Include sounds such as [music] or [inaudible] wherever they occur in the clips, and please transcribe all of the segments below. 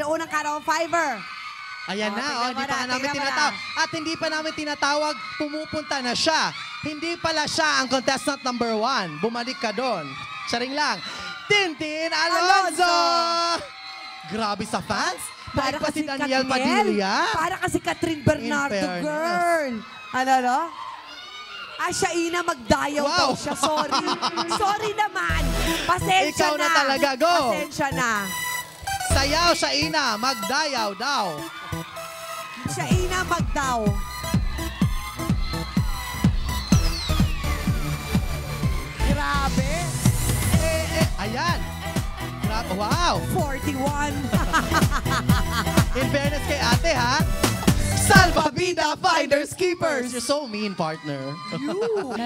natin ang unang Carol Fiver. Ayan Oh, na, oh, hindi na, pa nga namin tinatawag. At hindi pa namin tinatawag, pumupunta na siya. Hindi pala siya ang contestant number one. Bumalik ka doon. Charing lang. Tintin Alonzo! Alonzo! Grabe sa fans. Para pa si kasi Daniel Katniel. Padilla. Para kasi Catherine Bernardo, girl. Ano, no? Ah, siya ina, magdayaw Wow. daw siya. Sorry. [laughs] Sorry naman. Pasensya Ikaw na talaga, go. Pasensya na. Sayaw siya ina, magdayaw daw. Siya ina, magdaw. Grabe. Eh, eh, ayan. Grabe, wow. 41. [laughs] In fairness kay ate, ha? Salvavida Finders Keepers. You're so mean, partner. Kong [laughs]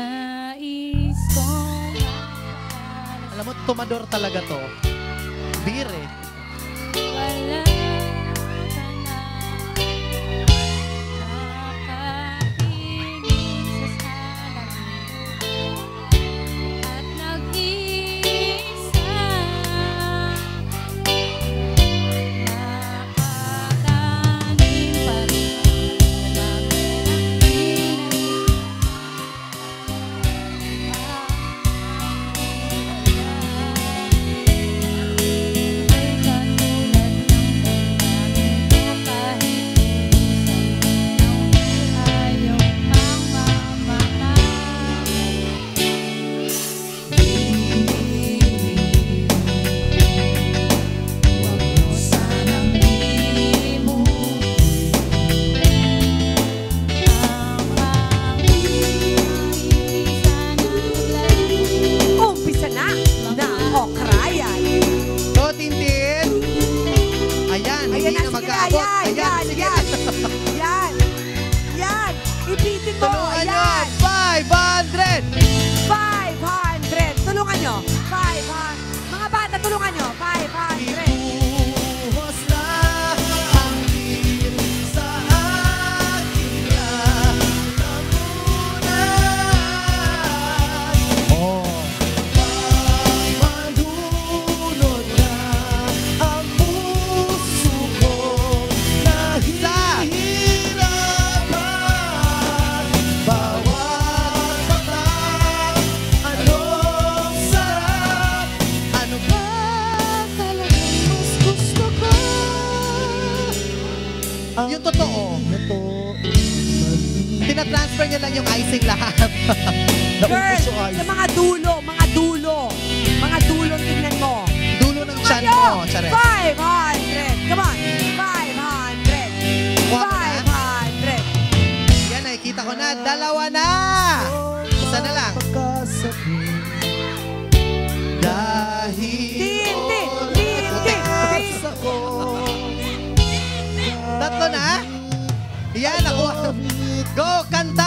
Alam mo, tumador talaga to. Beer eh. Yung totoo. Tinatransfer niya lang yung icing lahat. [laughs] Girl, sa mga dulo, mga dulo. Mga dulo, tingnan mo. Dulo ng chan mo, Charet. 500. Go, kanta,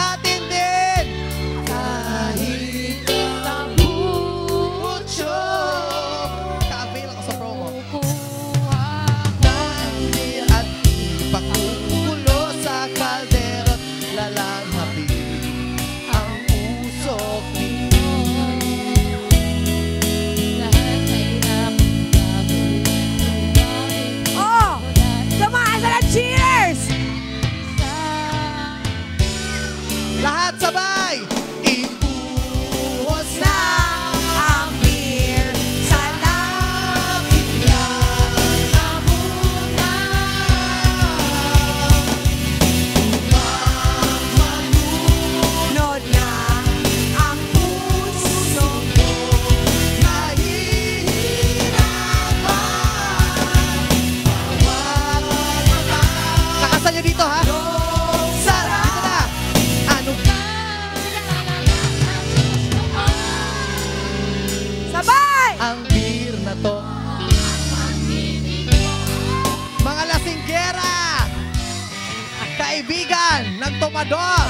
kaibigan ng Tomador.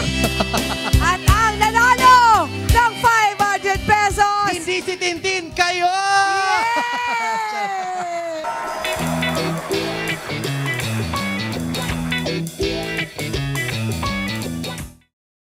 [laughs] At ang nanalo ng 500 pesos! Hindi si Tintin, kayo! Yay! [laughs]